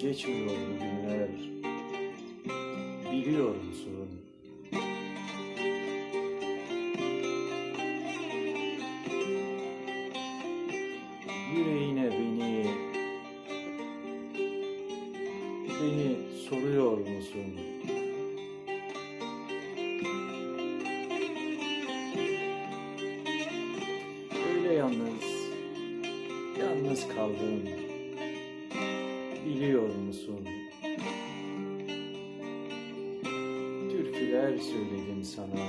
geçmiyor bu günler Biliyor musun? Yüreğine beni Beni soruyor musun? Öyle yalnız Yalnız kaldım Biliyor musun? Türküler söyledim sana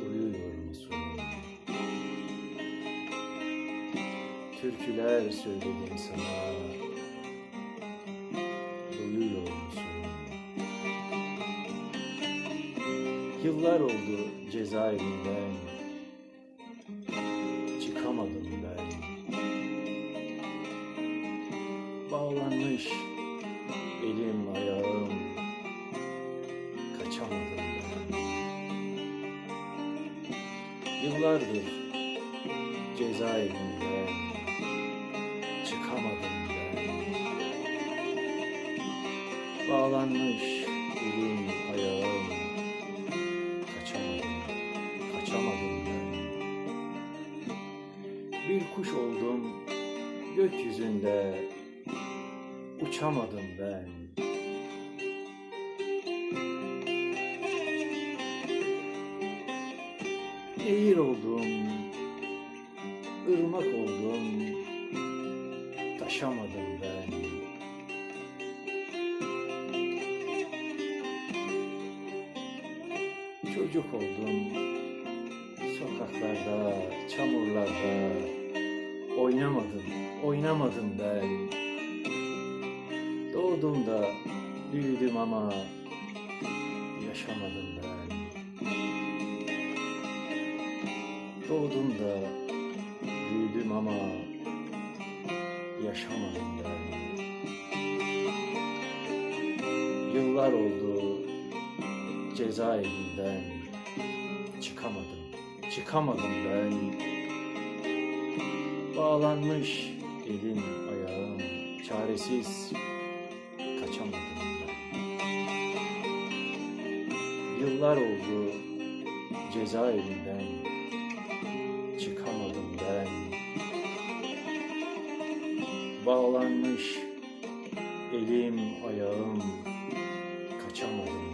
Duyuyor musun? Türküler söyledim sana Duyuyor musun? Yıllar oldu cezaevinden Bağlanmış. Elim ayağım. Kaçamadım ben. Yıllardır cezaevinden Çıkamadım ben. Bağlanmış elim ayağım. Kaçamadım, kaçamadım ben. Bir kuş oldum gökyüzünde Uçamadım ben Nehir oldum, ırmak oldum, taşamadım ben. Çocuk oldum, sokaklarda, çamurlarda, oynamadım, oynamadım ben. Doğdum da büyüdüm ama yaşamadım ben. Doğdum da büyüdüm ama yaşamadım ben. Yıllar oldu cezaevinden çıkamadım, çıkamadım ben. Bağlanmış elim ayağım çaresiz kaçamadım ben. Yıllar oldu cezaevinden çıkamadım ben. Bağlanmış elim ayağım kaçamadım.